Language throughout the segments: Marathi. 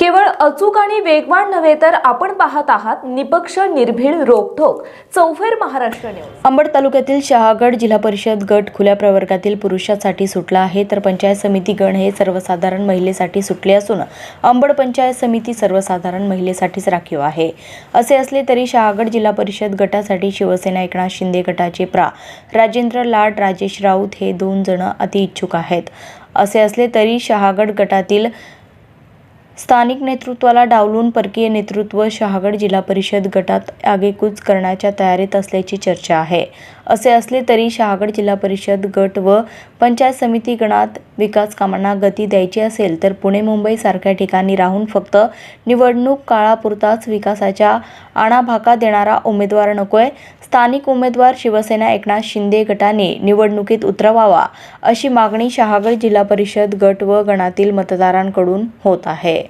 केवळ अचूक आणि वेगवान नव्हे तर आपण पाहत आहात निपक्ष निर्भीड रोखोक चौफेर महाराष्ट्र न्यूज. अंबड तालुक्यातील शहागड जिल्हा परिषद गट खुल्या प्रवर्गातील पुरुषासाठी सुटला आहे तर पंचायत समिती गण हे सर्वसाधारण महिलेसाठी सुटले असून अंबड पंचायत समिती सर्वसाधारण महिलेसाठीच राखीव आहे. असे असले तरी शहागड जिल्हा परिषद गटासाठी शिवसेना एकनाथ शिंदे गटाचे प्रा. राजेंद्र लाड राजेश राऊत हे दोन जण अतिइच्छुक आहेत. असे असले तरी शहागड गटातील स्थानिक नेतृत्वाला डावलून परकीय नेतृत्व शहागड जिल्हा परिषद गटात आगेकूच करण्याच्या तयारीत असल्याची चर्चा आहे. असे असले तरी शहागड जिल्हा परिषद गट व पंचायत समिती गणात विकास कामांना गती द्यायची असेल तर पुणे मुंबई सारख्या ठिकाणी राहून फक्त निवडणूक काळापुरताच विकासाच्या आणाभाका देणारा उमेदवार नकोय. स्थानिक उमेदवार शिवसेना एकनाथ शिंदे गटाने निवडणुकीत उतरवावा अशी मागणी शहागड जिल्हा परिषद गट व गणातील मतदारांकडून होत आहे.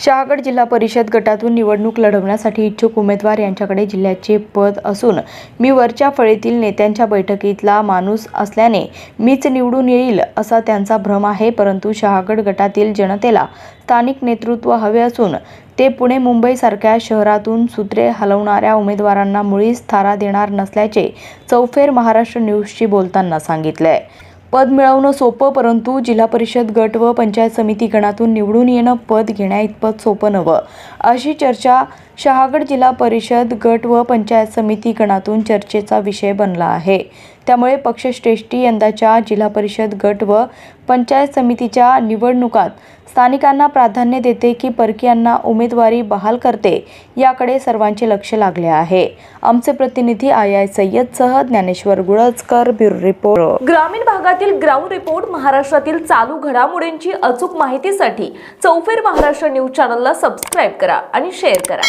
शहागड जिल्हा परिषद गटातून निवडणूक लढवण्यासाठी इच्छुक उमेदवार यांच्याकडे जिल्ह्याचे पद असून मी वरच्या फळीतील नेत्यांच्या बैठकीतला माणूस असल्याने मीच निवडून येईल असा त्यांचा भ्रम आहे. परंतु शहागड गटातील जनतेला स्थानिक नेतृत्व हवे असून ते पुणे मुंबईसारख्या शहरातून सूत्रे हलवणाऱ्या उमेदवारांना मुळीच थारा देणार नसल्याचे चौफेर महाराष्ट्र न्यूजशी बोलताना सांगितलंय पद मिळवणं सोपं परंतु जिल्हा परिषद गट व पंचायत समिती गणातून निवडून येणं पद घेण्याइतपत सोपं नवं अशी चर्चा शहागड जिल्हा परिषद गट व पंचायत समिती गणातून चर्चेचा विषय बनला आहे. त्यामुळे पक्षश्रेष्ठी यंदाच्या जिल्हा परिषद गट व पंचायत समितीच्या निवडणुकात स्थानिकांना प्राधान्य देते की परकीयांना उमेदवारी बहाल करते याकडे सर्वांचे लक्ष लागले आहे. आमचे प्रतिनिधी आय आय सय्यदसह ज्ञानेश्वर गुळजकर ब्युरो रिपोर्ट. ग्रामीण भागातील ग्राउंड रिपोर्ट महाराष्ट्रातील चालू घडामोडींची अचूक माहितीसाठी चौफेर महाराष्ट्र न्यूज चॅनलला सबस्क्राईब करा आणि शेअर करा.